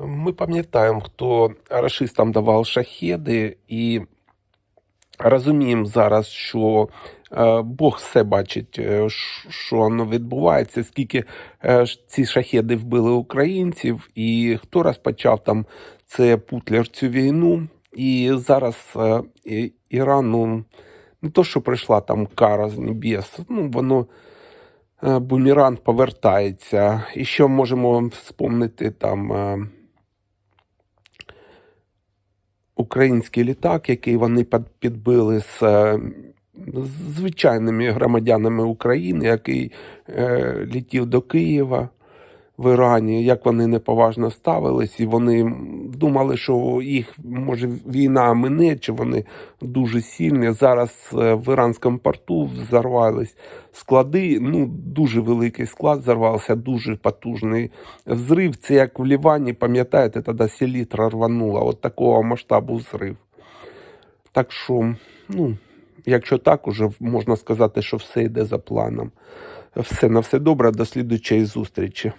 Ми пам'ятаємо, хто рашистам давав шахеди, і розуміємо зараз, що е, Бог все бачить, е, що воно відбувається, скільки е, ці шахеди вбили українців, і хто розпочав там це Путлер цю війну. І зараз Ірану не то, що прийшла там кара з небес, ну воно бумеранг повертається. І що можемо вспомнити там. Український літак, який вони під- підбили з е, звичайними громадянами України, який е, летів до Києва в Ірані, як вони неповажно ставились, і вони думали, що їх може війна мине, чи вони дуже сильні. Зараз е, в іранському порту взорвались склади. Ну, дуже великий склад взорвався, дуже потужний взрив. Це як в Лівані, пам'ятаєте, тоді селітра рванула. От такого масштабу взрив. Так що, ну, якщо так, уже можна сказати, що все йде за планом. Все на все добре, до слідучої зустрічі.